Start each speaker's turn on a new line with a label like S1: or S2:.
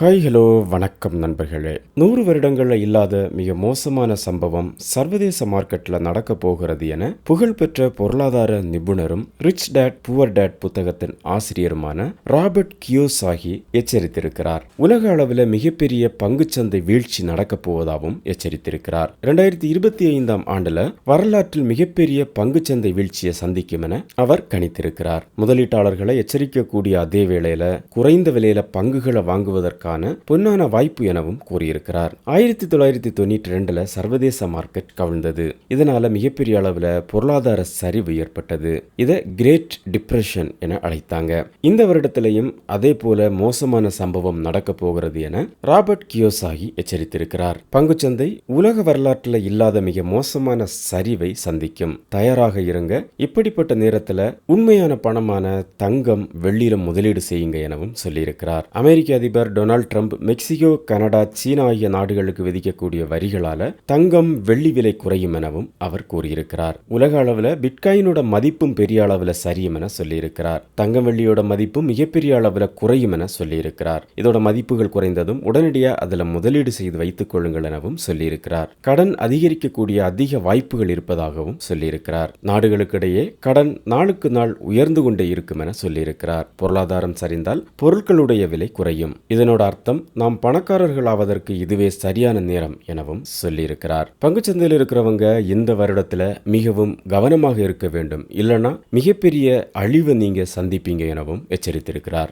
S1: Hi hello வணக்கம் நண்பர்களே. நூறு வருடங்களில் இல்லாத மிக மோசமான சம்பவம் சர்வதேச மார்க்கெட்ல நடக்க போகிறது என புகழ்பெற்ற பொருளாதார நிபுணரும் ரிச் டேட் புவர் டேட் புத்தகத்தின் ஆசிரியருமான ராபர்ட் கியோசாகி எச்சரித்திருக்கிறார். உலக அளவில் மிகப்பெரிய பங்குச்சந்தை வீழ்ச்சி நடக்கப் போவதாகவும் எச்சரித்திருக்கிறார். இரண்டாயிரத்தி இருபத்தி ஐந்தாம் ஆண்டுல வரலாற்றில் மிகப்பெரிய பங்குச்சந்தை வீழ்ச்சியை சந்திக்கும் என அவர் கணித்திருக்கிறார். முதலீட்டாளர்களை எச்சரிக்கக்கூடிய அதே வேளையில குறைந்த விலையில பங்குகளை வாங்குவதற்கு வாங்குவதற்கான பொன்னான வாய்ப்பு எனவும் கூறியிருக்கிறார். ஆயிரத்தி தொள்ளாயிரத்தி தொண்ணூற்றி ரெண்டுல சர்வதேச மார்க்கெட் கவிழ்ந்தது. இதனால மிகப்பெரிய அளவுல பொருளாதார சரிவு ஏற்பட்டது. இதை கிரேட் டிப்ரெஷன் என அழைத்தாங்க. இந்த வருடத்திலையும் அதே போல மோசமான சம்பவம் நடக்க போகிறது என ராபர்ட் கியோசாகி எச்சரித்திருக்கிறார். பங்குச்சந்தை உலக வரலாற்றில் இல்லாத மிக மோசமான சரிவை சந்திக்கும். தயாராக இருங்க. இப்படிப்பட்ட நேரத்தில் உண்மையான பணமான தங்கம் வெள்ளியில முதலீடு செய்யுங்க எனவும் சொல்லியிருக்கிறார். அமெரிக்க அதிபர் Donald Trump Mexico Canada China ஆகிய நாடுகளுக்கு விதிக்கக்கூடிய வரிகளால தங்கம் வெள்ளி விலை குறையும் எனவும் அவர் கூறியிருக்கிறார். உலக அளவில் பிட்காயினோட மதிப்பும் பெரிய அளவில் சரியும் என சொல்லியிருக்கிறார். தங்கம் வெள்ளியோட மதிப்பும் மிகப்பெரிய அளவில் குறையும் என சொல்லியிருக்கிறார். இதோட மதிப்புகள் குறைந்ததும் உடனடியாக அதுல முதலீடு செய்து வைத்துக் கொள்ளுங்கள் எனவும் சொல்லியிருக்கிறார். கடன் அதிகரிக்கக்கூடிய அதிக வாய்ப்புகள் இருப்பதாகவும் சொல்லியிருக்கிறார். நாடுகளுக்கிடையே கடன் நாளுக்கு நாள் உயர்ந்து கொண்டே இருக்கும் என சொல்லியிருக்கிறார். பொருளாதாரம் சரிந்தால் பொருட்களுடைய விலை குறையும். இதனோட அர்த்தம் நாம் பணக்காரர்கள் ஆவதற்கு இதுவே சரியான நேரம் எனவும் சொல்லியிருக்கிறார். பங்குச்சந்தையில் இருக்கிறவங்க இந்த வருடத்துல மிகவும் கவனமாக இருக்க வேண்டும். இல்லைன்னா மிகப்பெரிய அழிவை நீங்க சந்திப்பீங்க எனவும் எச்சரித்திருக்கிறார்.